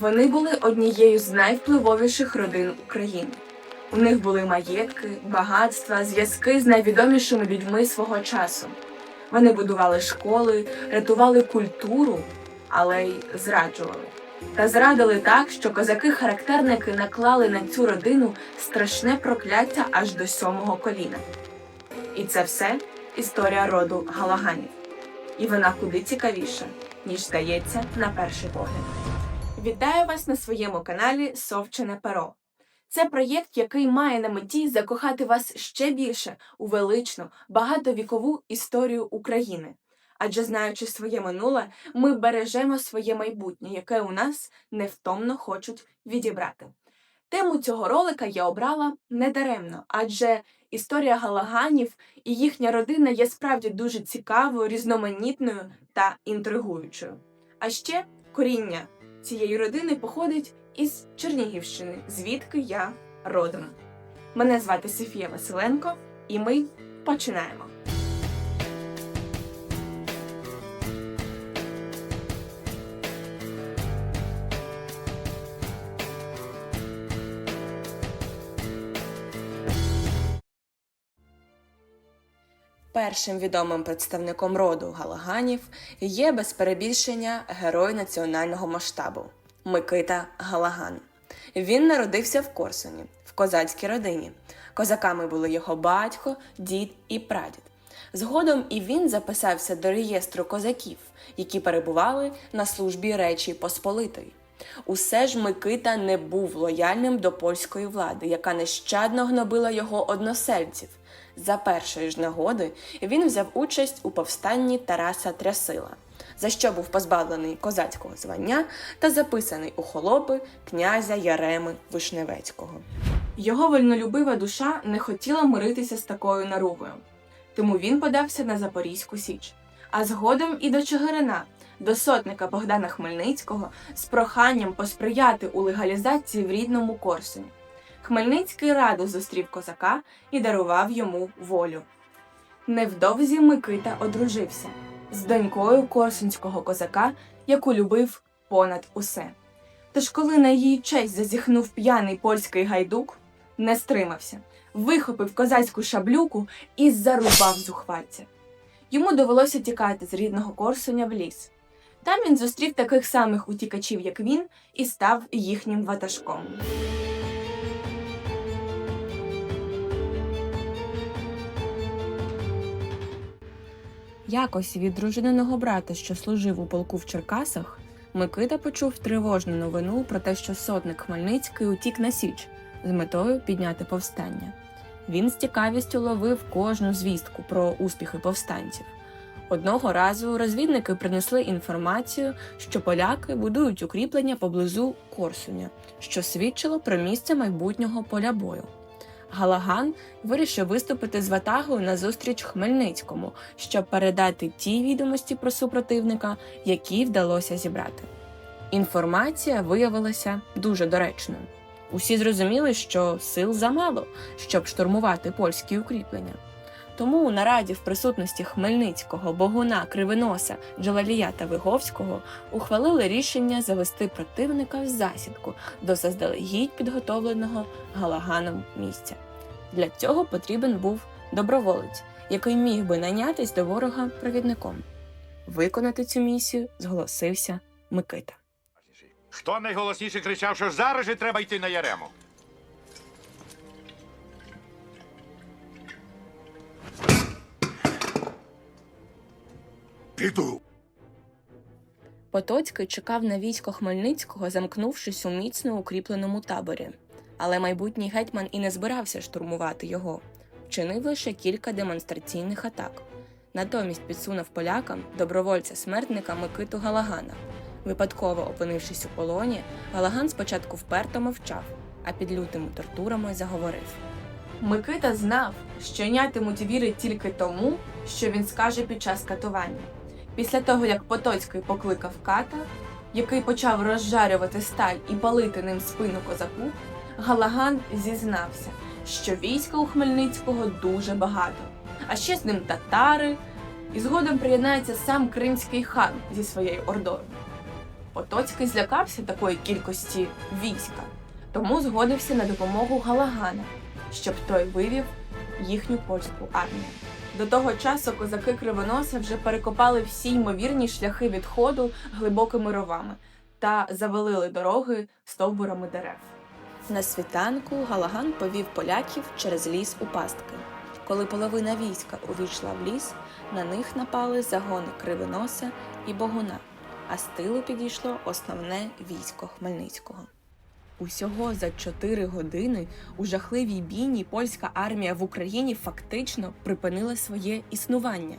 Вони були однією з найвпливовіших родин України. У них були маєтки, багатства, зв'язки з найвідомішими людьми свого часу. Вони будували школи, рятували культуру, але й зраджували. Та зрадили так, що козаки-характерники наклали на цю родину страшне прокляття аж до сьомого коліна. І це все історія роду Галаганів. І вона куди цікавіша, ніж здається на перший погляд. Вітаю вас на своєму каналі Совчене перо. Це проєкт, який має на меті закохати вас ще більше у величну, багатовікову історію України. Адже знаючи своє минуле, ми бережемо своє майбутнє, яке у нас невтомно хочуть відібрати. Тему цього ролика я обрала недаремно, адже історія Галаганів і їхня родина є справді дуже цікавою, різноманітною та інтригуючою. А ще коріння цієї родини походить із Чернігівщини, звідки я родом. Мене звати Софія Василенко, і ми починаємо. Першим відомим представником роду Галаганів є без перебільшення герой національного масштабу Микита Галаган. Він народився в Корсуні, в козацькій родині. Козаками були його батько, дід і прадід. Згодом і він записався до реєстру козаків, які перебували на службі Речі Посполитої. Усе ж Микита не був лояльним до польської влади, яка нещадно гнобила його односельців. За першої ж нагоди він взяв участь у повстанні Тараса Трясила, за що був позбавлений козацького звання та записаний у холопи князя Яреми Вишневецького. Його вольнолюбива душа не хотіла миритися з такою наругою, тому він подався на Запорізьку Січ, а згодом і до Чигирина, до сотника Богдана Хмельницького з проханням посприяти у легалізації в рідному Корсуні. Хмельницький радо зустрів козака і дарував йому волю. Невдовзі Микита одружився з донькою корсунського козака, яку любив понад усе. Тож, коли на її честь зазіхнув п'яний польський гайдук, не стримався, вихопив козацьку шаблюку і зарубав зухвальця. Йому довелося тікати з рідного Корсуня в ліс. Там він зустрів таких самих утікачів, як він, і став їхнім ватажком. Якось від дружиненого брата, що служив у полку в Черкасах, Микита почув тривожну новину про те, що сотник Хмельницький утік на Січ з метою підняти повстання. Він з цікавістю ловив кожну звістку про успіхи повстанців. Одного разу розвідники принесли інформацію, що поляки будують укріплення поблизу Корсуня, що свідчило про місце майбутнього поля бою. Галаган вирішив виступити з ватагою на зустріч Хмельницькому, щоб передати ті відомості про супротивника, які вдалося зібрати. Інформація виявилася дуже доречною. Усі зрозуміли, що сил замало, щоб штурмувати польські укріплення. Тому у нараді в присутності Хмельницького, Богуна, Кривоноса, Джалалія та Виговського ухвалили рішення завести противника в засідку до заздалегідь підготовленого Галаганом місця. Для цього потрібен був доброволець, який міг би найнятись до ворога провідником. Виконати цю місію зголосився Микита. Хто найголосніше кричав, що зараз же треба йти на Ярему? Піду. Потоцький чекав на військо Хмельницького, замкнувшись у міцно укріпленому таборі. Але майбутній гетьман і не збирався штурмувати його. Вчинив лише кілька демонстраційних атак. Натомість підсунув полякам добровольця-смертника Микиту Галагана. Випадково опинившись у полоні, Галаган спочатку вперто мовчав, а під лютими тортурами заговорив. Микита знав, що нятимуть віри тільки тому, що він скаже під час катування. Після того, як Потоцький покликав ката, який почав розжарювати сталь і палити ним спину козаку, Галаган зізнався, що війська у Хмельницького дуже багато, а ще з ним татари, і згодом приєднається сам кримський хан зі своєю ордою. Потоцький злякався такої кількості війська, тому згодився на допомогу Галагана, щоб той вивів їхню польську армію. До того часу козаки Кривоноса вже перекопали всі ймовірні шляхи відходу глибокими ровами та завалили дороги стовбурами дерев. На світанку Галаган повів поляків через ліс у пастки. Коли половина війська увійшла в ліс, на них напали загони Кривоноса і Богуна, а з тилу підійшло основне військо Хмельницького. Усього за чотири години у жахливій бійні польська армія в Україні фактично припинила своє існування.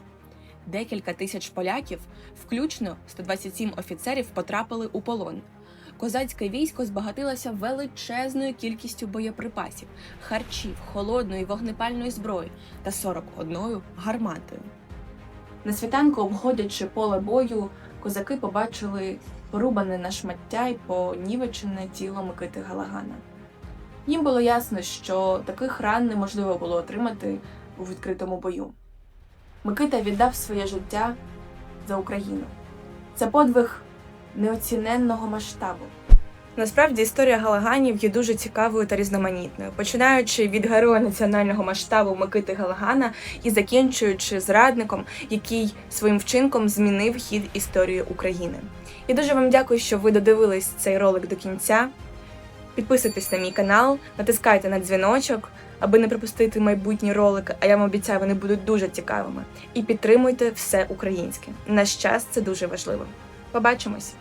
Декілька тисяч поляків, включно 127 офіцерів, потрапили у полон. Козацьке військо збагатилося величезною кількістю боєприпасів, харчів, холодної вогнепальної зброї та 41 гарматою. На світанку, обходячи поле бою, козаки побачили порубане на шмаття й понівечене тіло Микити Галагана. Їм було ясно, що таких ран неможливо було отримати у відкритому бою. Микита віддав своє життя за Україну. Це подвиг неоціненного масштабу. Насправді історія Галаганів є дуже цікавою та різноманітною, починаючи від героя національного масштабу Микити Галагана і закінчуючи зрадником, який своїм вчинком змінив хід історії України. Я дуже вам дякую, що ви додивились цей ролик до кінця. Підписуйтесь на мій канал, натискайте на дзвіночок, аби не пропустити майбутні ролики, а я вам обіцяю, вони будуть дуже цікавими. І підтримуйте все українське. Наш час це дуже важливо. Побачимось!